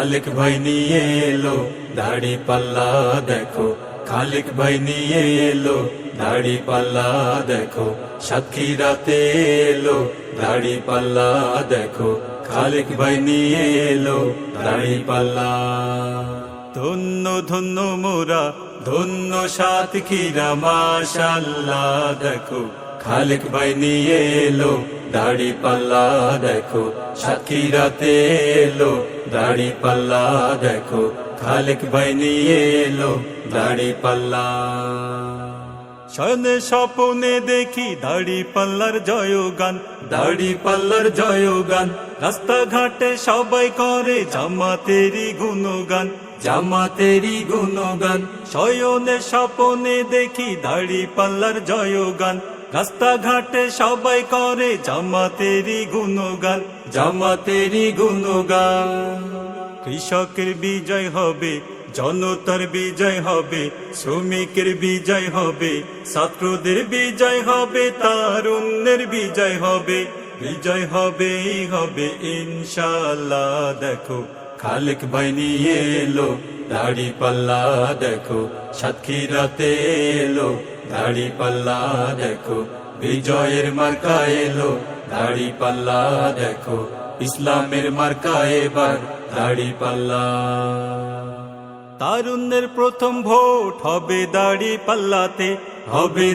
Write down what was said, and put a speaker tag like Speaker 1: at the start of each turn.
Speaker 1: খালিক ভাই নিয়ে এলো, দাড়ি পাল্লা দেখো। খালিক ভাই নিয়ে এলো, দাড়ি পাল্লা দেখো। সাক্ষীরাতে এলো, দাড়ি পাল্লা দেখো। খালিক ভাই নিয়ে এলো, দাড়ি পাল্লা। ধন্য ধন্য মোরা, ধন্য সাতক্ষীরা, মাশাল্লাহ দেখো। খালিক ভাই নিয়ে এলো দাড়ি পাল্লা দেখো সাক্ষীরাতে এলো। দাড়ি পাল্লা দেখো খালিক ভাই নিয়ে এলো। দাড়ি পাল্লা। শয়নে স্বপনে দেখি দাড়ি পাল্লার জয়গান। দাড়ি পাল্লার জয়গান। রাস্তাঘাটে সবাই করে জামাতেরি গুণগান। জামাতেরি গুণগান। শয়নে স্বপনে দেখি দাড়ি পাল্লার জয়গান। রাস্তাঘাটে সবাই করে জামাতেরি গুণগান জামাতেরি গুণগান। কৃষকের বিজয় হবে, জনতার বিজয় হবে, শ্রমিকের বিজয় হবে, ছাত্রদের বিজয় হবে, তারুণ্যের বিজয় হবে বিজয় হবে হবে ইনশাল্লাহ দেখো, খালেক ভাই নিয়ে এলো। দাড়ি পাল্লা দেখো সাতক্ষীরাতে এলো। দাড়ি পাল্লা দেখো, বিজয়ের মার্কা এলো। দাড়ি পাল্লা দেখো, ইসলামের মার্কা এবার। দাড়ি পাল্লা। তারুণ্যের প্রথম ভোট হবে দাড়ি পাল্লাতে, হবে